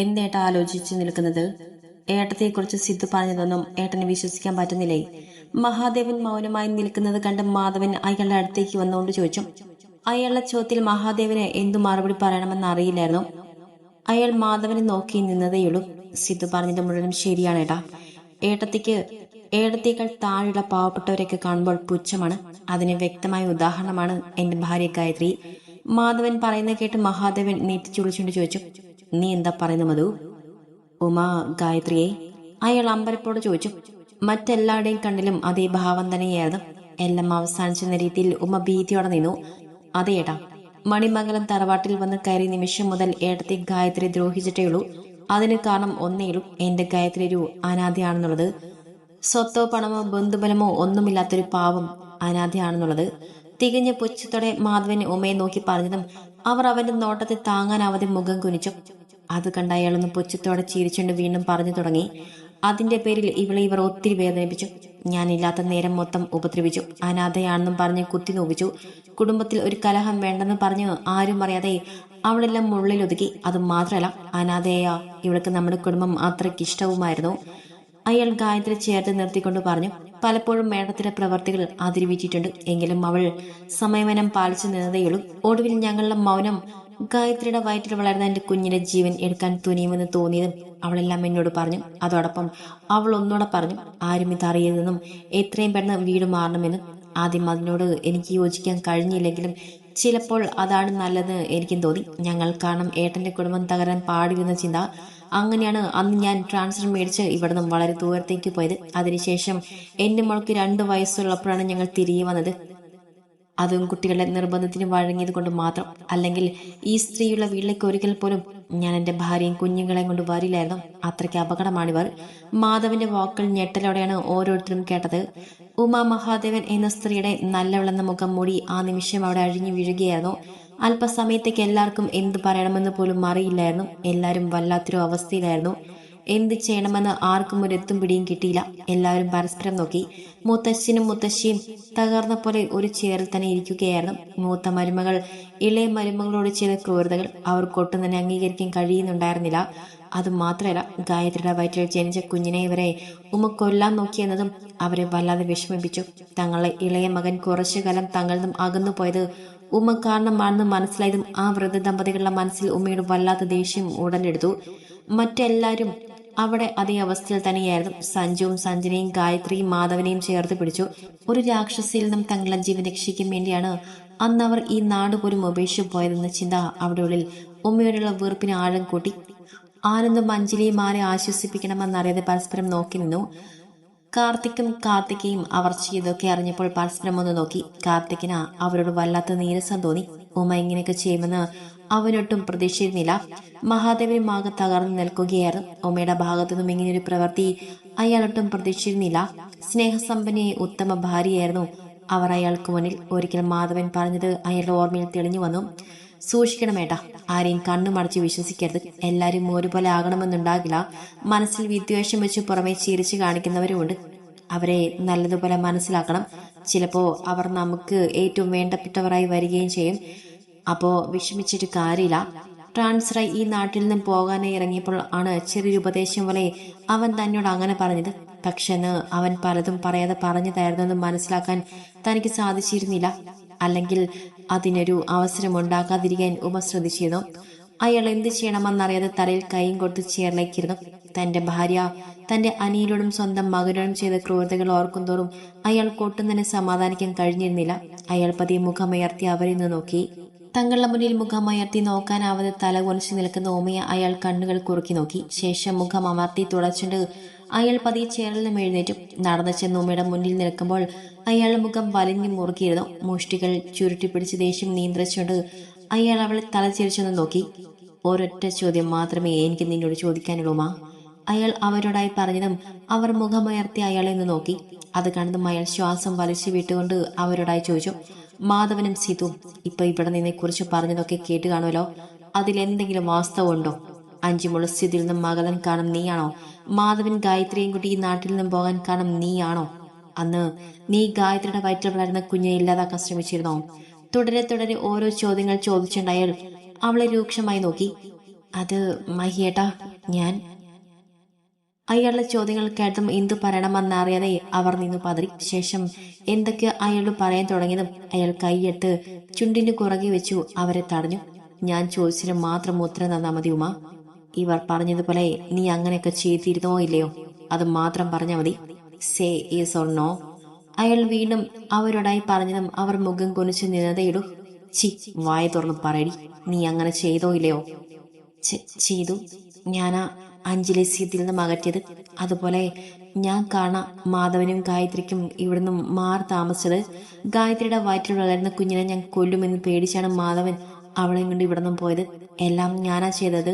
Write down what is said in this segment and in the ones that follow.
എന്തേട്ടാ ആലോചിച്ച് നിൽക്കുന്നത്? ഏട്ടത്തെക്കുറിച്ച് സിദ്ധു പറഞ്ഞതൊന്നും ഏട്ടന് വിശ്വസിക്കാൻ പറ്റുന്നില്ലേ? മഹാദേവൻ മൗനമായി നിൽക്കുന്നത് കണ്ട് മാധവൻ അയാളുടെ അടുത്തേക്ക് വന്നുകൊണ്ട് ചോദിച്ചു. അയാളുടെ ചോദ്യത്തിൽ മഹാദേവന് എന്തു മറുപടി പറയണമെന്ന് അറിയില്ലായിരുന്നു. അയാൾ മാധവനെ നോക്കി നിന്നതേയുള്ളൂ. സിദ്ധു പറഞ്ഞത് മുഴുവനും ശരിയാണ് ഏട്ടാ ഏട്ടത്തിക്ക് ഏടത്തേക്കാൾ താഴെയുള്ള പാവപ്പെട്ടവരെയൊക്കെ കാണുമ്പോൾ പുച്ഛമാണ്. അതിന് വ്യക്തമായ ഉദാഹരണമാണ് എന്റെ ഭാര്യ ഗായത്രി. മാധവൻ പറയുന്നത് കേട്ട് മഹാദേവൻ നെറ്റിച്ചുളിച്ചുകൊണ്ട് ചോദിച്ചു. നീ എന്താ പറയുന്നു മധു? ഉമ ഗായത്രിയെ അയാൾ അമ്പരപ്പോട് ചോദിച്ചു. മറ്റെല്ലാവരുടെയും കണ്ണിലും അതേ ഭാവം തന്നെയായിരുന്നു. എല്ലാം അവസാനിച്ചെന്ന രീതിയിൽ ഉമ്മ ഭീതിയോടെ നിന്നു. അതേടാ മണിമംഗലം തറവാട്ടിൽ വന്ന് കയറിയ നിമിഷം മുതൽ ഏടത്തെ ഗായത്രി ദ്രോഹിച്ചിട്ടേയുള്ളൂ അതിന് കാരണം ഒന്നേയുള്ളൂ എന്റെ ഗായത്രി ഒരു അനാഥയാണെന്നുള്ളത്. സ്വത്തോ പണമോ ബന്ധുബലമോ ഒന്നുമില്ലാത്തൊരു പാവം അനാഥയാണെന്നുള്ളത്. തികഞ്ഞ പുച്ഛത്തോടെ മാധവൻ ഉമയെ നോക്കി പറഞ്ഞതും അവർ അവന്റെ നോട്ടത്തെ താങ്ങാനാവാതെ മുഖം കുനിച്ചു. അത് കണ്ട അയാളൊന്ന് പുച്ഛത്തോടെ ചിരിച്ചുകൊണ്ട് വീണ്ടും പറഞ്ഞു തുടങ്ങി. അതിന്റെ പേരിൽ ഇവളെ ഇവർ ഒത്തിരി വേദനിപ്പിച്ചു. ഞാനില്ലാത്ത നേരം മൊത്തം ഉപദ്രവിച്ചു. അനാഥയാണെന്നും പറഞ്ഞ് കുത്തി നോവിച്ചു. കുടുംബത്തിൽ ഒരു കലഹം വേണ്ടെന്ന് പറഞ്ഞു ആരും അറിയാതെ അവളെല്ലാം മുള്ളിലൊതുക്കി. അത് മാത്രമല്ല അനാഥയായ ഇവൾക്ക് നമ്മുടെ കുടുംബം അത്രയ്ക്ക് ഇഷ്ടവുമായിരുന്നു. അയാൾ ഗായത്രി ചേർത്ത് നിർത്തിക്കൊണ്ട് പറഞ്ഞു പലപ്പോഴും മേഡത്തിന്റെ പ്രവർത്തികൾ അതിരുവിച്ചിട്ടുണ്ട് എങ്കിലും അവൾ സമയമനം പാലിച്ചു നിന്നതേയുള്ളൂ. ഒടുവിൽ ഞങ്ങളുടെ മൗനം ഗായത്രിയുടെ വയറ്റിൽ വളർന്ന എന്റെ കുഞ്ഞിന്റെ ജീവൻ എടുക്കാൻ തുനിയുമെന്ന് തോന്നിയതും അവളെല്ലാം എന്നോട് പറഞ്ഞു. അതോടൊപ്പം അവൾ ഒന്നുകൂടെ പറഞ്ഞു ആരും ഇത് അറിയരുതെന്നും എത്രയും പെട്ടെന്ന് വീട് മാറണമെന്നും. ആദ്യം അതിനോട് എനിക്ക് യോജിക്കാൻ കഴിഞ്ഞില്ലെങ്കിലും ചിലപ്പോൾ അതാണ് നല്ലത് എനിക്കും തോന്നി. ഞങ്ങൾ കാരണം ഏട്ടന്റെ കുടുംബം തകരാൻ പാടില്ലെന്ന ചിന്ത അങ്ങനെയാണ് അന്ന് ഞാൻ ട്രാൻസ്ഫർ മേടിച്ച് ഇവിടുന്ന് വളരെ ദൂരത്തേക്ക് പോയത്. അതിനുശേഷം എന്റെ മോൾക്ക് രണ്ട് വയസ്സുള്ളപ്പോഴാണ് ഞങ്ങൾ തിരികെ വന്നത്. അതും കുട്ടികളുടെ നിർബന്ധത്തിന് വഴങ്ങിയത് കൊണ്ട് മാത്രം. അല്ലെങ്കിൽ ഈ സ്ത്രീയുള്ള വീട്ടിലേക്ക് ഒരിക്കൽ പോലും ഞാൻ എന്റെ ഭാര്യയും കുഞ്ഞുങ്ങളെയും കൊണ്ട് വരില്ലായിരുന്നു. അത്രയ്ക്ക് അപകടമാണിവർ മാധവന്റെ വാക്കുകൾ ഞെട്ടലോടെയാണ് ഓരോരുത്തരും കേട്ടത്. ഉമാ മഹാദേവൻ എന്ന സ്ത്രീയുടെ നല്ലവളെന്ന മുഖം മൂടി ആ നിമിഷം അവിടെ അഴിഞ്ഞു വീഴുകയായിരുന്നു. അല്പസമയത്തേക്ക് എല്ലാവർക്കും എന്ത് പറയണമെന്ന് പോലും അറിയില്ലായിരുന്നു. എല്ലാവരും വല്ലാത്തൊരു അവസ്ഥയിലായിരുന്നു. എന്ത് ചെയ്യണമെന്ന് ആർക്കും ഒരു എത്തും പിടിയും കിട്ടിയില്ല. എല്ലാവരും പരസ്പരം നോക്കി. മുത്തശ്ശനും മുത്തശ്ശിയും തകർന്ന പോലെ ഒരു ചേറിൽ തന്നെ ഇരിക്കുകയായിരുന്നു. മൂത്ത മരുമകൾ ഇളയ മരുമകളോട് ചെയ്ത ക്രൂരതകൾ അവർക്കൊട്ടും തന്നെ അംഗീകരിക്കാൻ കഴിയുന്നുണ്ടായിരുന്നില്ല. അതുമാത്രമല്ല ഗായത്രിയുടെ വയറ്റിൽ ജനിച്ച കുഞ്ഞിനെ ഇവരെ ഉമ്മ കൊല്ലാൻ നോക്കിയെന്നതും അവരെ വല്ലാതെ വിഷമിപ്പിച്ചു. തങ്ങളെ ഇളയ മകൻ കുറച്ചു കാലം തങ്ങളിൽ നിന്നും അകന്നു പോയത് ഉമ്മ കാരണമാണെന്ന് മനസ്സിലായതും ആ വൃദ്ധ ദമ്പതികളുടെ മനസ്സിൽ ഉമ്മയുടെ വല്ലാത്ത ദേഷ്യം ഉടലെടുത്തു. മറ്റെല്ലാവരും അവിടെ അതേ അവസ്ഥയിൽ തന്നെയായിരുന്നു. സഞ്ജുവും സഞ്ജനയും ഗായത്രിയും മാധവനെയും ചേർത്ത് പിടിച്ചു. ഒരു രാക്ഷസിയിൽ നിന്നും തങ്ങളുടെ ജീവൻ രക്ഷിക്കാൻ വേണ്ടിയാണ് അന്ന് അവർ ഈ നാട് പോലും ഉപേക്ഷിച്ചു പോയതെന്ന ചിന്ത അവിടെ ഉള്ളിൽ ഉമ്മയോടുള്ള വീർപ്പിന് ആഴം കൂട്ടി. ആനന്ദും അഞ്ജലിയും ആരെ ആശ്വസിപ്പിക്കണമെന്നറിയാതെ പരസ്പരം നോക്കി നിന്നു. കാർത്തിക്കും കാർത്തികയും അവർ ചെയ്തൊക്കെ അറിഞ്ഞപ്പോൾ പരസ്പരം ഒന്ന് നോക്കി. കാർത്തിക്കിന് അവരോട് വല്ലാത്ത നീരസം തോന്നി. ഉമ ഇങ്ങനെയൊക്കെ ചെയ്യുമെന്ന് അവനൊട്ടും പ്രതീക്ഷിച്ചിരുന്നില്ല. മഹാദേവനും മാകെ തകർന്നു നിൽക്കുകയായിരുന്നു. ഉമയുടെ ഭാഗത്തു നിന്നും ഇങ്ങനെയൊരു പ്രവൃത്തി അയാളൊട്ടും പ്രതീക്ഷിച്ചിരുന്നില്ല. സ്നേഹസമ്പന്നയെ ഉത്തമ ഭാര്യയായിരുന്നു അവർ അയാൾക്ക് മുന്നിൽ. ഒരിക്കൽ മാധവൻ പറഞ്ഞത് അയാളുടെ ഓർമ്മയിൽ തെളിഞ്ഞു വന്നു. സൂക്ഷിക്കണമേട്ടാ. ആരെയും കണ്ണു മടച്ച് വിശ്വസിക്കരുത്. എല്ലാവരും ഒരുപോലെ ആകണമെന്നുണ്ടാകില്ല. മനസ്സിൽ വിദ്വേഷം വെച്ച് പുറമെ ചിരിച്ചു കാണിക്കുന്നവരുമുണ്ട്. അവരെ നല്ലതുപോലെ മനസ്സിലാക്കണം. ചിലപ്പോ അവർ നമുക്ക് ഏറ്റവും വേണ്ടപ്പെട്ടവരായി വരികയും ചെയ്യും. അപ്പോ വിഷമിച്ചിട്ട് കാര്യമില്ല. ട്രാൻസ്ഫറായി ഈ നാട്ടിൽ നിന്നും പോകാനായി ഇറങ്ങിയപ്പോൾ ആണ് ചെറിയൊരു ഉപദേശം പോലെ അവൻ തന്നോട് അങ്ങനെ പറഞ്ഞത്. പക്ഷെന്ന് അവൻ പലതും പറയാതെ പറഞ്ഞു പറഞ്ഞതായിരുന്നെന്ന് മനസ്സിലാക്കാൻ തനിക്ക് സാധിച്ചിരുന്നില്ല. അല്ലെങ്കിൽ അതിനൊരു അവസരം ഉണ്ടാക്കാതിരിക്കാൻ ഉമ ശ്രദ്ധിച്ചിരുന്നു. അയാൾ എന്ത് ചെയ്യണമെന്നറിയാതെ തലയിൽ കൈയും കൊടുത്ത് ചേർന്നേക്കിരുന്നു തന്റെ ഭാര്യ തന്റെ അനിയനോടും സ്വന്തം മകനോടും ചെയ്ത ക്രൂരതകൾ ഓർക്കുന്തോറും അയാൾ ഒട്ടും തന്നെ സമാധാനിക്കാൻ കഴിഞ്ഞിരുന്നില്ല. അയാൾ പതിയെ മുഖമുയർത്തി അവരിൽ നിന്ന് നോക്കി. തങ്ങളുടെ മുന്നിൽ മുഖമയർത്തി നോക്കാനാവാതെ തല കുനിച്ച് നിൽക്കുന്ന ഓമയെ അയാൾ കണ്ണുകൾ കുറുക്കി നോക്കി. ശേഷം മുഖം അമർത്തി തുടച്ചുകൊണ്ട് അയാൾ പതിയെ ചേറിൽ നിന്നും എഴുന്നേറ്റു. നടന്നു ചെന്ന് ഉമ്മയുടെ മുന്നിൽ നിൽക്കുമ്പോൾ അയാളുടെ മുഖം വലിഞ്ഞു മുറുക്കിയിരുന്നു മുഷ്ടികൾ ചുരുട്ടിപ്പിടിച്ച് ദേഷ്യം നിയന്ത്രിച്ചുകൊണ്ട് അയാൾ അവളെ തലചിരിച്ചൊന്ന് നോക്കി. ഒരൊറ്റ ചോദ്യം മാത്രമേ എനിക്ക് നിന്നോട് ചോദിക്കാനുള്ളൂ മാ അയാൾ അവരോടായി പറഞ്ഞതും അവർ മുഖമുയർത്തി അയാളെ ഒന്ന് നോക്കി. അത് കണ്ടതും അയാൾ ശ്വാസം വലിച്ചു വിട്ടുകൊണ്ട് അവരോടായി ചോദിച്ചു. മാധവനും സീതുവും ഇപ്പൊ ഇവിടെ നിന്നെ കുറിച്ച് പറഞ്ഞതൊക്കെ കേട്ട് കാണുമല്ലോ? അതിലെന്തെങ്കിലും വാസ്തവമുണ്ടോ? അഞ്ചുമുള്ള സ്ഥിതിയിൽ നിന്നും മകളൻ കാണും നീയാണോ? മാധവൻ ഗായത്രിയും കൂട്ടി ഈ നാട്ടിൽ നിന്നും പോകാൻ കാണും നീയാണോ? അന്ന് നീ ഗായത്രിയുടെ വയറ്റിൽ വളരുന്ന കുഞ്ഞിനെ ഇല്ലാതാക്കാൻ ശ്രമിച്ചിരുന്നോ? തുടരെ തുടരെ ഓരോ ചോദ്യങ്ങൾ ചോദിച്ചുണ്ടായാൽ അവളെ രൂക്ഷമായി നോക്കി. അത് മഹിയേട്ടാ ഞാൻ. അയാളുടെ ചോദ്യങ്ങൾ കേട്ടും എന്തു പറയണമെന്നറിയാതെ അവർ നിന്നു പതറി. ശേഷം എന്തൊക്കെ അയാളോട് പറയാൻ തുടങ്ങിയതും അയാൾ കൈയെടുത്ത് ചുണ്ടിന് കുറകെ വെച്ചു അവരെ തടഞ്ഞു. ഞാൻ ചോദിച്ചതിന് മാത്രം ഉത്തരം തന്നാൽ മതി ഇവർ പറഞ്ഞതുപോലെ നീ അങ്ങനെയൊക്കെ ചെയ്തിരുന്നോ ഇല്ലയോ? അത് മാത്രം പറഞ്ഞാൽ മതി. Say yes or no. അയാൾ വീണ്ടും അവരോടായി പറഞ്ഞതും അവർ മുഖം കുനിച്ച് നിന്നതയിടു ചി വായ തുറന്ന് പറയടി. നീ അങ്ങനെ ചെയ്തോ ഇല്ലയോ? ചെയ്തു. ഞാനാ അഞ്ജലി സീതിൽ നിന്നും അകറ്റിയത്. അതുപോലെ ഞാൻ കാണ മാധവനും ഗായത്രിക്കും ഇവിടുന്ന് മാറി താമസിച്ചത്. ഗായത്രിയുടെ വയറ്റിൽ വളരുന്ന കുഞ്ഞിനെ ഞാൻ കൊല്ലുമെന്ന് പേടിച്ചാണ് മാധവൻ അവളെ കൊണ്ട് ഇവിടുന്ന് പോയത്. എല്ലാം ഞാനാ ചെയ്തത്.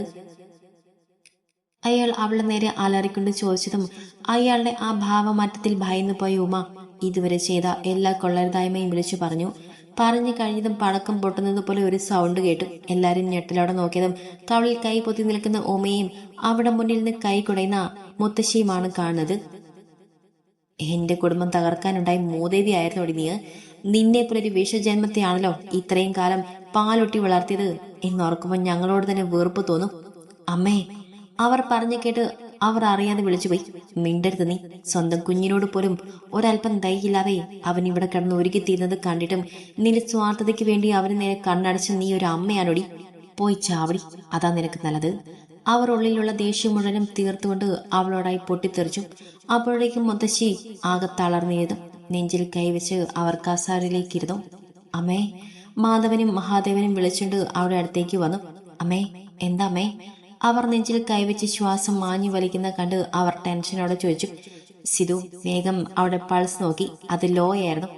അയാൾ അവളെ നേരെ അലറിക്കൊണ്ട് ചോദിച്ചതും അയാളുടെ ആ ഭാവമാറ്റത്തിൽ ഭയന്നു പോയ ഉമ ഇതുവരെ ചെയ്ത എല്ലാ കൊള്ളരുതായ്മയും വിളിച്ചു പറഞ്ഞു. പറഞ്ഞു കഴിഞ്ഞതും പടക്കം പൊട്ടുന്നത് പോലെ ഒരു സൗണ്ട് കേട്ടു. എല്ലാവരും ഞെട്ടലോടെ നോക്കിയതും തവളിൽ കൈ പൊത്തി നിൽക്കുന്ന ഉമയും അവിടെ മുന്നിൽ നിന്ന് കൈ കുടയുന്ന മുത്തശ്ശിയുമാണ് കാണുന്നത്. എന്റെ കുടുംബം തകർക്കാനുണ്ടായ ഒടി നീ? നിന്നെ പോലെ ഒരു വിഷജന്മത്തെയാണല്ലോ ഇത്രയും കാലം പാലൊട്ടി വളർത്തിയത്? എന്നോർക്കുമ്പോൾ ഞങ്ങളോട് തന്നെ വെറുപ്പ് തോന്നും. അമ്മേ അവർ പറഞ്ഞു കേട്ട് അവർ അറിയാതെ വിളിച്ചുപോയി. മിണ്ടരുത് നീ. സ്വന്തം കുഞ്ഞിനോട് പോലും ഒരല്പം ദയില്ലാതെ അവൻ ഇവിടെ കിടന്ന് ഒരുക്കിത്തീരുന്നത് കണ്ടിട്ടും നിന്റെ സ്വാർത്ഥതയ്ക്ക് വേണ്ടി അവന് നേരെ കണ്ണടച്ച് നീ ഒരു അമ്മയാണോടി? പോയി ചാവടി. അതാ നിനക്ക് നല്ലത്. അവർ ഉള്ളിലുള്ള ദേഷ്യം മുഴുവനും തീർത്തുകൊണ്ട് അവളോടായി പൊട്ടിത്തെറിച്ചു. അപ്പോഴേക്കും മുത്തശ്ശി ആകെ തളർന്നിരുന്നു നെഞ്ചിൽ കൈവച്ച് അവർ കസാരയിലേക്കിരുന്നു അമ്മേ മാധവനും മഹാദേവനും വിളിച്ചുകൊണ്ട് അവിടെ അടുത്തേക്ക് വന്നു. അമ്മേ എന്താ അമ്മേ? അവർ നെഞ്ചിൽ കൈവച്ച് ശ്വാസം മാഞ്ഞു വലിക്കുന്ന കണ്ട് അവർ ടെൻഷനോടെ ചോദിച്ചു സിധു വേഗം അവിടെ പൾസ് നോക്കി അത് ലോ ആയിരുന്നു.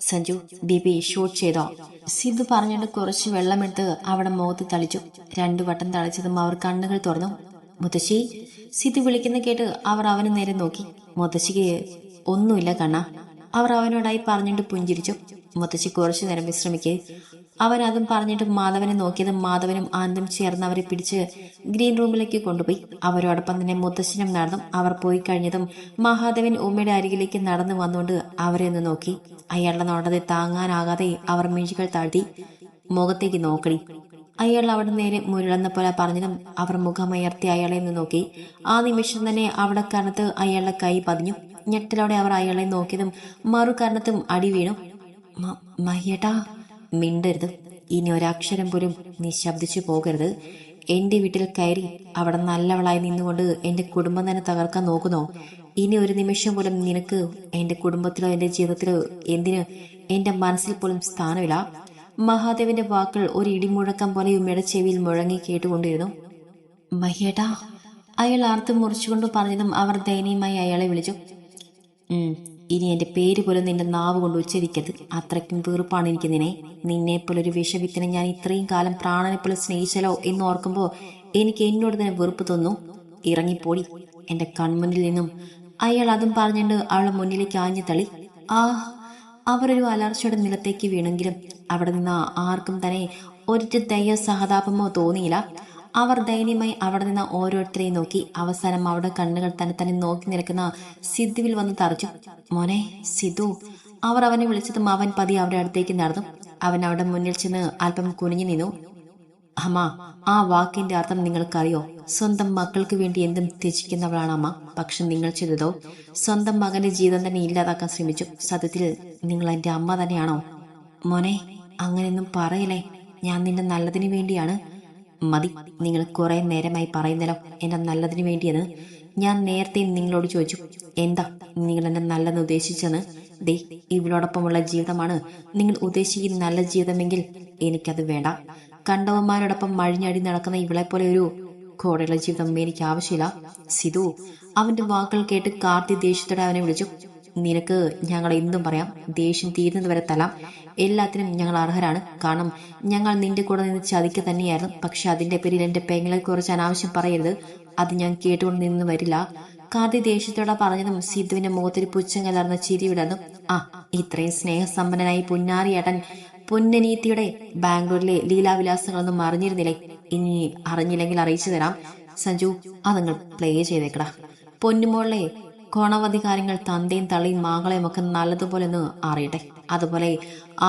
സഞ്ജു ബിപി ഷൂട്ട് ചെയ്തോ? സിധു പറഞ്ഞിട്ട് കുറച്ച് വെള്ളമെടുത്ത് അവിടെ മുഖത്ത് തളിച്ചു. രണ്ടു വട്ടം തളിച്ചതും അവർ കണ്ണുകൾ തുറന്നു. മുത്തശ്ശി സിദ്ധു വിളിക്കുന്ന കേട്ട് അവർ അവന് നേരെ നോക്കി. മുത്തശ്ശിക്ക് ഒന്നുമില്ല കണ്ണ. അവർ അവനോടായി പറഞ്ഞിട്ട് പുഞ്ചിരിച്ചു. മുത്തശ്ശി കുറച്ചു നേരം വിശ്രമിക്ക്. അവൻ അതും പറഞ്ഞിട്ട് മാധവനെ നോക്കിയതും മാധവനും ആനന്ദും ചേർന്ന് അവരെ പിടിച്ച് ഗ്രീൻ റൂമിലേക്ക് കൊണ്ടുപോയി. അവരോടൊപ്പം തന്നെ മുത്തശ്ശനും നടന്നു. അവർ പോയി കഴിഞ്ഞതും മഹാദേവൻ ഉമ്മയുടെ അരികിലേക്ക് നടന്നു വന്നുകൊണ്ട് അവരെ ഒന്ന് നോക്കി. അയാളുടെ നോട്ടത്തെ താങ്ങാനാകാതെ അവർ മിഴികൾ താഴ്ത്തി മുഖത്തേക്ക് നോക്കടി അയാൾ അവിടെ നേരെ മുരളെന്ന പോലെ പറഞ്ഞതും അവർ മുഖമയർത്തി അയാളെ ഒന്ന് നോക്കി. ആ നിമിഷം തന്നെ അവിടെ കരണത്ത് അയാളുടെ കൈ പതിഞ്ഞു. ഞെട്ടലോടെ അവർ അയാളെ നോക്കിയതും മറു കരണത്തും അടി വീണു. "മ- മഹിയേട്ടാ മിണ്ടരുത്. ഇനി ഒരക്ഷരം പോലും നീ ശബ്ദിച്ചു പോകരുത്. എന്റെ വീട്ടിൽ കയറി അവിടെ നല്ലവളായി നിന്നുകൊണ്ട് എന്റെ കുടുംബം തന്നെ തകർക്കാൻ നോക്കുന്നു? ഇനി ഒരു നിമിഷം പോലും നിനക്ക് എന്റെ കുടുംബത്തിലോ എന്റെ ജീവിതത്തിലോ എന്തിന് എന്റെ മനസ്സിൽ പോലും സ്ഥാനമില്ല? മഹാദേവന്റെ വാക്കുകൾ ഒരു ഇടിമുഴക്കം പോലെ ഉമ്മയുടെ ചെവിയിൽ മുഴങ്ങി കേട്ടുകൊണ്ടിരുന്നു. മഹിയേട്ടാ അയാൾ ആർത്ത് മുറിച്ചുകൊണ്ട് പറഞ്ഞതും അവർ ദയനീയമായി അയാളെ വിളിച്ചു. ഇനി എന്റെ പേര് പോലും നിന്റെ നാവ് കൊണ്ട് ഉച്ചരിക്കരുത്. അത്രയ്ക്കും വീർപ്പാണ് എനിക്ക് നിന്നെ. നിന്നെ പോലെ ഒരു വിഷവിത്തിനെ ഞാൻ ഇത്രയും കാലം പ്രാണനെ പോലെ സ്നേഹിച്ചല്ലോ എന്ന് ഓർക്കുമ്പോൾ എനിക്ക് എന്നോട് തന്നെ വെറുപ്പ് തോന്നും. ഇറങ്ങിപ്പോടി. എന്റെ കൺമുന്നിൽ നിന്നും അയാൾ അതും പറഞ്ഞുകൊണ്ട് അവളെ മുന്നിലേക്ക് ആഞ്ഞു തളി ആ അവരൊരു അലർച്ചയുടെ നിലത്തേക്ക് വീണെങ്കിലും അവിടെ നിന്ന് ആർക്കും തന്നെ ഒരിറ്റ ദയ സഹതാപമോ തോന്നിയില്ല. അവർ ദയനീയമായി അവിടെ നിന്ന് ഓരോരുത്തരെയും നോക്കി. അവസാനം അവിടെ കണ്ണുകൾ തന്നെ തന്നെ നോക്കി നിൽക്കുന്ന സിദ്ധുവിൽ വന്ന് തറച്ചു. മോനെ സിദ്ധു. അവർ അവനെ വിളിച്ചതും അവൻ പതി അവരുടെ അടുത്തേക്ക് നടന്നു. അവൻ അവിടെ മുന്നിൽ ചെന്ന് അല്പം കുനിഞ്ഞു നിന്നു. അമ്മ ആ വാക്കിന്റെ അർത്ഥം നിങ്ങൾക്കറിയോ? സ്വന്തം മക്കൾക്ക് വേണ്ടി എന്തും ത്യജിക്കുന്നവളാണ് അമ്മ. പക്ഷെ നിങ്ങൾ ചെയ്തതോ? സ്വന്തം മകന്റെ ജീവിതം തന്നെ ഇല്ലാതാക്കാൻ ശ്രമിച്ചു. സത്യത്തിൽ നിങ്ങൾ എന്റെ അമ്മ തന്നെയാണോ? മോനെ അങ്ങനെയൊന്നും പറയലേ ഞാൻ നിന്റെ നല്ലതിന് വേണ്ടിയാണ്. മതി. നിങ്ങൾ കുറെ നേരമായി പറയുന്നല്ലോ. എന്റെ നല്ലതിന് വേണ്ടിയെന്ന്? ഞാൻ നേരത്തെ നിങ്ങളോട് ചോദിച്ചു. എന്താ നിങ്ങൾ എന്നെ നല്ലതെന്ന് ഉദ്ദേശിച്ചെന്ന്? ദേ ഇവളോടൊപ്പമുള്ള ജീവിതമാണ് നിങ്ങൾ ഉദ്ദേശിക്കുന്ന നല്ല ജീവിതമെങ്കിൽ എനിക്കത് വേണ്ട. കണ്ടവന്മാരോടൊപ്പം മഴിഞ്ഞടി നടക്കുന്ന ഇവളെ പോലെ ഒരു കോടയുള്ള ജീവിതം എനിക്ക് ആവശ്യമില്ല. സിധു അവന്റെ വാക്കുകൾ കേട്ട് കാർത്തി ദേഷ്യത്തോടെ അവനെ വിളിച്ചു. നിനക്ക് ഞങ്ങൾ എന്തും പറയാം. ദേഷ്യം തീരുന്നത് വരെ തലാം. എല്ലാത്തിനും ഞങ്ങൾ അർഹരാണ്. കാരണം ഞങ്ങൾ നിന്റെ കൂടെ നിന്ന് ചതിക്കുക തന്നെയായിരുന്നു. പക്ഷെ അതിന്റെ പേരിൽ എന്റെ പെങ്ങളെ കുറിച്ച് അനാവശ്യം പറയരുത്. അത് ഞാൻ കേട്ടുകൊണ്ട് നിന്ന് വരില്ല. കാർത്തി ദേഷ്യത്തോടെ പറഞ്ഞതും സിദ്ധുവിന്റെ മുഖത്തിൽ പുച്ഛം കലർന്ന ചിരി വിടർന്നു ആ ഇത്രയും സ്നേഹസമ്പന്നനായി പുന്നാരിയേട്ടൻ പൊന്നനീത്തിയുടെ ബാംഗ്ലൂരിലെ ലീലാവിലാസങ്ങളൊന്നും അറിഞ്ഞിരുന്നില്ലേ? ഇനി അറിഞ്ഞില്ലെങ്കിൽ അറിയിച്ചു തരാം. സഞ്ജു അതങ്ങൾ പ്ലേ ചെയ്തേക്കടാ. പൊന്നുമോളെ കോണവധികാരങ്ങൾ തന്തയും തള്ളിയും മാങ്ങളെയും ഒക്കെ നല്ലതുപോലെ ഒന്ന് അറിയട്ടെ. അതുപോലെ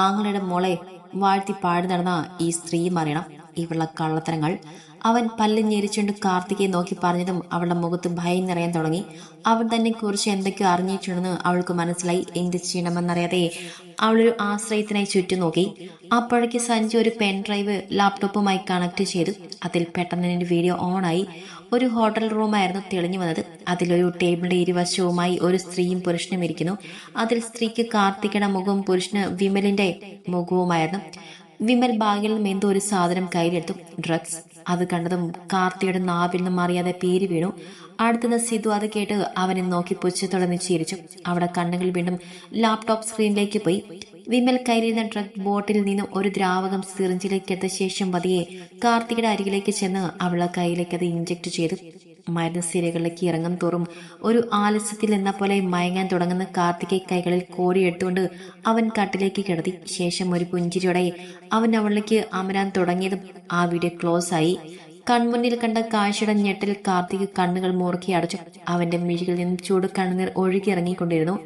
ആങ്ങളുടെ മോളെ വാഴ്ത്തി പാടി നടന്ന ഈ സ്ത്രീയും അറിയണം ഇവളുടെ കള്ളത്തരങ്ങൾ അവൻ പല്ല് ഞെരിച്ചുകൊണ്ട് കാർത്തികയെ നോക്കി പറഞ്ഞതും അവളുടെ മുഖത്ത് ഭയം നിറയാൻ തുടങ്ങി. അവൻ തന്നെ കുറിച്ച് എന്തൊക്കെയോ അറിഞ്ഞിട്ടുണ്ടെന്ന് അവൾക്ക് മനസ്സിലായി. എന്ത് ചെയ്യണമെന്നറിയാതെ അവളൊരു ആശ്രയത്തിനായി ചുറ്റും നോക്കി അപ്പോഴേക്ക് സഞ്ജു ഒരു പെൻ ഡ്രൈവ് ലാപ്ടോപ്പുമായി കണക്ട് ചെയ്തു. അതിൽ പെട്ടെന്ന് എന്റെ വീഡിയോ ഓണായി ഒരു ഹോട്ടൽ റൂമായിരുന്നു തെളിഞ്ഞു വന്നത്. അതിലൊരു ടേബിളിന്റെ ഇരുവശവുമായി ഒരു സ്ത്രീയും പുരുഷനും ഇരിക്കുന്നു. അതിൽ സ്ത്രീക്ക് കാർത്തികയുടെ മുഖവും പുരുഷന് വിമലിന്റെ മുഖവുമായിരുന്നു. വിമൽ ബാഗിൽ നിന്നും എന്തോ ഒരു സാധനം കയ്യിലെടുത്തു. ഡ്രഗ്സ് അത് കണ്ടതും കാർത്തിയുടെ നാവിൽ നിന്നും അറിയാതെ പേര് വീണു. അടുത്തുനിന്ന് സിധു അത് കേട്ട് അവനെ നോക്കി പുച്ഛത്തോടെ ചിരിച്ചു അവിടെ കണ്ണുകൾ വീണ്ടും ലാപ്ടോപ്പ് സ്ക്രീനിലേക്ക് പോയി. വിമൽ കയറിയിരുന്ന ഡ്രഗ് ബോട്ടിൽ നിന്നും ഒരു ദ്രാവകം സിറിഞ്ചിലേക്ക് എടുത്ത ശേഷം പതിയെ കാർത്തികയുടെ അരികിലേക്ക് ചെന്ന് അവളെ കയ്യിലേക്ക് അത് ഇഞ്ചക്ട് ചെയ്തു. മരുന്ന് ഇറങ്ങും തോറും ഒരു ആലസ്യത്തിൽ എന്ന പോലെ മയങ്ങാൻ തുടങ്ങുന്ന കാർത്തികെ കൈകളിൽ കോരിയെടുത്തുകൊണ്ട് അവൻ കട്ടിലേക്ക് കിടത്തി. ശേഷം ഒരു പുഞ്ചിരിയോടെ അവൻ അവളിലേക്ക് അമരാൻ തുടങ്ങിയതും ആ വീഡിയോ ക്ലോസ് ആയി. കൺമുന്നിൽ കണ്ട കാഴ്ചയുടെ ഞെട്ടിൽ കാർത്തിക് കണ്ണുകൾ മുറുക്കി അടച്ചു. അവന്റെ മിഴികളിൽ നിന്നും ചൂട് കണ്ണുനീർ ഒഴുകിയിറങ്ങിക്കൊണ്ടിരുന്നു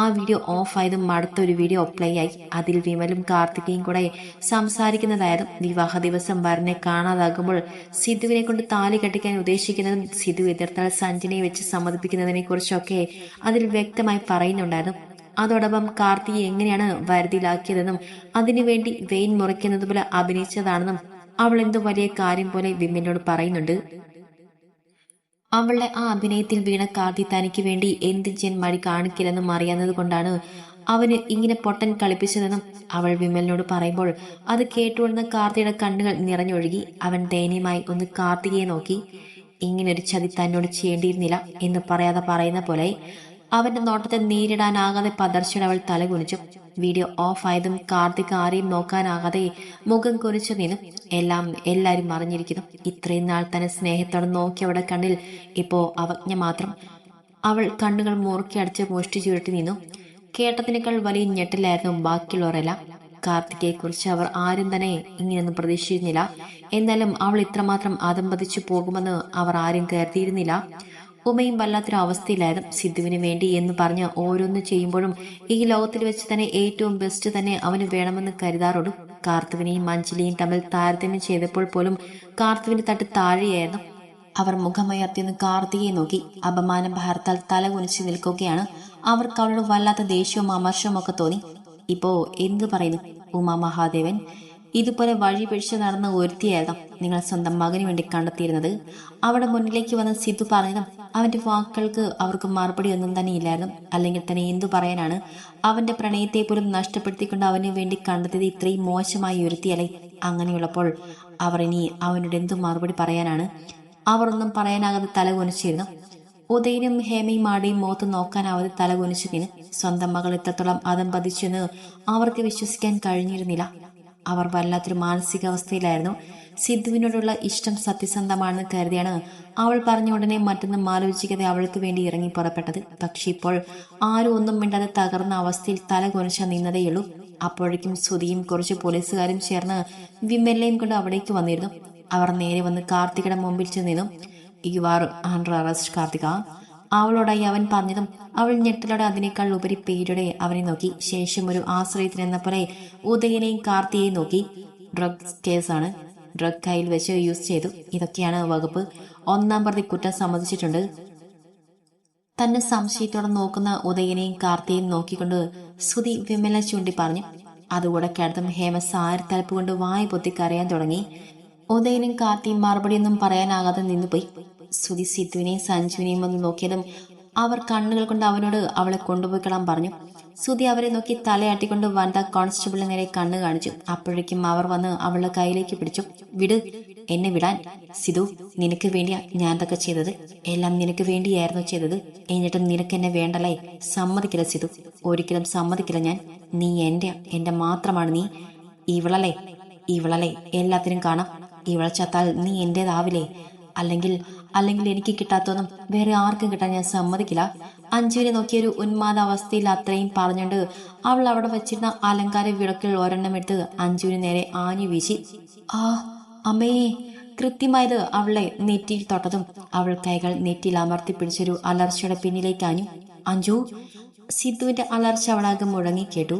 ആ വീഡിയോ ഓഫ് ഓഫായതും അടുത്തൊരു വീഡിയോ അപ്ലൈ ആയി. അതിൽ വിമലും കാർത്തികയും കൂടെ സംസാരിക്കുന്നതായതും വിവാഹ ദിവസം വരനെ കാണാതാകുമ്പോൾ സിധുവിനെ കൊണ്ട് താലി കെട്ടിക്കാൻ ഉദ്ദേശിക്കുന്നതും സിധു എതിർത്താൽ സഞ്ജനെ വെച്ച് സമ്മതിപ്പിക്കുന്നതിനെ കുറിച്ചൊക്കെ അതിൽ വ്യക്തമായി പറയുന്നുണ്ടായിരുന്നു. അതോടൊപ്പം കാർത്തിക എങ്ങനെയാണ് വരുതിയിലാക്കിയതെന്നും അതിനുവേണ്ടി വെയിൻ മുറിക്കുന്നത് പോലെ അഭിനയിച്ചതാണെന്നും അവൾ എന്തോ വലിയ കാര്യം പോലെ വിമലിനോട് പറയുന്നുണ്ട്. അവളുടെ ആ അഭിനയത്തിൽ വീണ കാർത്തി തനിക്ക് വേണ്ടി എന്ത് ചെയ്യാൻ മടി കാണിക്കില്ലെന്നും അറിയാവുന്നത് കൊണ്ടാണ് അവന് ഇങ്ങനെ പൊട്ടൻ കളിപ്പിച്ചതെന്നും അവൾ വിമലിനോട് പറയുമ്പോൾ അത് കേട്ടുകൊണ്ട് കാർത്തിയുടെ കണ്ണുകൾ നിറഞ്ഞൊഴുകി അവൻ ദയനീയമായി ഒന്ന് കാർത്തികയെ നോക്കി. ഇങ്ങനെ ഒരു ചതി തന്നോട് ചെയ്യേണ്ടിയിരുന്നില്ല എന്ന് പറയാതെ പറയുന്ന പോലെ അവന്റെ നോട്ടത്തെ നേരിടാനാകാതെ പതർച്ചയുടെ അവൾ തലകുനിച്ചു. വീഡിയോ ഓഫ് ആയതും കാർത്തിക് ആരെയും നോക്കാനാകാതെ മുഖം കുറിച്ച് നിന്നും എല്ലാം എല്ലാരും അറിഞ്ഞിരിക്കുന്നു. ഇത്രയും നാൾ തന്നെ സ്നേഹത്തോടെ നോക്കിയവടെ കണ്ണിൽ ഇപ്പോ അവജ്ഞ മാത്രം. അവൾ കണ്ണുകൾ മുറുക്കി അടിച്ച് മോഷ്ടി ചുരുട്ടി നിന്നു. കേട്ടതിനേക്കാൾ വലിയ ഞെട്ടിലായിരുന്നു ബാക്കിയുള്ളവരെല്ലാം. കാർത്തികയെ കുറിച്ച് അവർ ആരും തന്നെ ഇങ്ങനെയൊന്നും പ്രതീക്ഷിച്ചിരുന്നില്ല. എന്നാലും അവൾ ഇത്രമാത്രം അതമ്പതിച്ചു പോകുമെന്ന് അവർ ആരും കരുതിയിരുന്നില്ല. ഉമയും വല്ലാത്തൊരു അവസ്ഥയിലായിരുന്നു സിദ്ധുവിന് വേണ്ടി എന്ന് പറഞ്ഞ് ഓരോന്ന് ചെയ്യുമ്പോഴും ഈ ലോകത്തിൽ വെച്ച് തന്നെ ഏറ്റവും ബെസ്റ്റ് തന്നെ അവന് വേണമെന്ന് കരുതാറുള്ളൂ കാർത്തുവിനെയും മഞ്ചിലിയും തമ്മിൽ താരതമ്യം ചെയ്തപ്പോൾ പോലും കാർത്തുവിന്റെ തട്ട് താഴെയായിരുന്നു. അവർ മുഖമയർത്തിന്ന് കാർത്തികയെ നോക്കി. അപമാന ഭാരത്താൽ തല കുനിച്ച് നിൽക്കുകയാണ്. അവർക്ക് അവളോട് വല്ലാത്ത ദേഷ്യവും അമർഷവും ഒക്കെ തോന്നി. ഇപ്പോ എന്ത് പറയുന്നു? ഉമാ മഹാദേവൻ ഇതുപോലെ വഴി പിഴിച്ച് നടന്ന ഒരുത്തിയായിരുന്നു നിങ്ങൾ സ്വന്തം മകന് വേണ്ടി കണ്ടെത്തിയിരുന്നത്. അവിടെ മുന്നിലേക്ക് വന്ന സിദ്ധു പറഞ്ഞതും അവന്റെ വാക്കുകൾക്ക് അവർക്ക് മറുപടി ഒന്നും തന്നെ ഇല്ലായിരുന്നു. അല്ലെങ്കിൽ തന്നെ എന്തു പറയാനാണ്? അവന്റെ പ്രണയത്തെ പോലും നഷ്ടപ്പെടുത്തിക്കൊണ്ട് അവന് വേണ്ടി കണ്ടെത്തിയത് ഇത്രയും മോശമായി ഒരുത്തിയല്ലേ? അങ്ങനെയുള്ളപ്പോൾ അവർ ഇനി അവനോട് എന്തു മറുപടി പറയാനാണ്? അവർ ഒന്നും പറയാനാകാതെ തല കുനിച്ചിരുന്നു. ഉദയനും ഹേമയും ആടെയും മുഖത്ത് നോക്കാനാവാതെ തല കുനിച്ചു. സ്വന്തം മകൾ എത്രത്തോളം അതം പതിച്ചെന്ന് അവർക്ക് വിശ്വസിക്കാൻ കഴിഞ്ഞിരുന്നില്ല. അവർ വല്ലാത്തൊരു മാനസികാവസ്ഥയിലായിരുന്നു. സിദ്ധുവിനോടുള്ള ഇഷ്ടം സത്യസന്ധമാണെന്ന് കരുതിയാണ് അവൾ പറഞ്ഞ ഉടനെ മറ്റൊന്നും ആലോചിക്കാതെ അവൾക്ക് വേണ്ടി ഇറങ്ങി പുറപ്പെട്ടത്. പക്ഷെ ഇപ്പോൾ ആരും ഒന്നും മിണ്ടാതെ തകർന്ന അവസ്ഥയിൽ തല കുനിച്ച നിന്നതേയുള്ളൂ. അപ്പോഴേക്കും സുധിയും കുറച്ച് പോലീസുകാരും ചേർന്ന് വിമലയും കൊണ്ട് അവിടേക്ക് വന്നിരുന്നു. അവർ നേരെ വന്ന് കാർത്തികയുടെ മുമ്പിൽ ചെന്നിരുന്നു. You are under arrest Karthika. അവളോടായി അവൻ പറഞ്ഞതും അവൾ ഞെട്ടലോടെ അതിനേക്കാൾ ഉപരി പേരുടെ അവനെ നോക്കി. ശേഷം ഒരു ആശ്രയത്തിനെന്ന പോലെ ഉദയനെയും കാർത്തിയെയും നോക്കി. ഡ്രഗ് കേസാണ്. ഡ്രഗ് കയ്യിൽ വെച്ച് യൂസ് ചെയ്തു. ഇതൊക്കെയാണ് വകുപ്പ്. ഒന്നാം പ്രതി കുറ്റം സമ്മതിച്ചിട്ടുണ്ട്. തന്നെ സംശയത്തോടെ നോക്കുന്ന ഉദയനെയും കാർത്തിയെയും നോക്കിക്കൊണ്ട് സുതി വിമല ചൂണ്ടി പറഞ്ഞു. അതുകൂടെ കിടത്തും ഹേമ സാരത്തലപ്പ് കൊണ്ട് വായ പൊത്തി കരയാൻ തുടങ്ങി. ഉദയനും കാർത്തിയും മറുപടിയൊന്നും പറയാനാകാതെ നിന്നുപോയി. സുതി സിദ്ധുവിനെയും സഞ്ജുവിനെയും വന്ന് നോക്കിയതും അവർ കണ്ണുകൾ കൊണ്ട് അവനോട് അവളെ കൊണ്ടുപോയിക്കളാൻ പറഞ്ഞു. ശ്രുതി അവരെ നോക്കി തലയാട്ടിക്കൊണ്ട് വനിതാ കോൺസ്റ്റബിളിന് നേരെ കണ്ണു കാണിച്ചു. അപ്പോഴേക്കും അവർ വന്ന് അവളുടെ കയ്യിലേക്ക് പിടിച്ചു. വിട് എന്നെ വിടാൻ. സിധു നിനക്ക് വേണ്ടിയാ ഞാൻ ഇതൊക്കെ ചെയ്തത്. എല്ലാം നിനക്ക് വേണ്ടിയായിരുന്നു ചെയ്തത്. എന്നിട്ട് നിനക്ക് എന്നെ വേണ്ടല്ലേ? സമ്മതിക്കില്ല സിധു. ഒരിക്കലും സമ്മതിക്കില്ല ഞാൻ. നീ എന്റെ എന്റെ മാത്രമാണ് നീ. ഇവളല്ലേ? ഇവളല്ലേ? എല്ലാത്തിനും കാണാം. ഇവളെ ചത്താൽ നീ എന്റേതാവില്ലേ അല്ലെങ്കിൽ അല്ലെങ്കിൽ എനിക്ക് കിട്ടാത്തതൊന്നും വേറെ ആർക്കും കിട്ടാൻ ഞാൻ സമ്മതിക്കില്ല. അഞ്ജുവിനെ നോക്കിയൊരു ഉന്മാദ അവസ്ഥയിൽ അത്രയും പറഞ്ഞുകൊണ്ട് അവൾ അവിടെ വെച്ചിരുന്ന അലങ്കാര വിളക്കിൽ ഒരെണ്ണം എടുത്ത് അഞ്ജുവിന് നേരെ ആഞ്ഞു വീശി. ആ അമ്മേ കൃത്യമായത് അവളെ നെറ്റിയിൽ തൊട്ടതും അവൾ കൈകൾ നെറ്റിയിൽ അമർത്തി പിടിച്ചൊരു അലർച്ചയുടെ പിന്നിലേക്ക് ആഞ്ഞു. അഞ്ജു സിദ്ധുവിന്റെ അലർച്ച അവളാകെ മുഴങ്ങി കേട്ടു.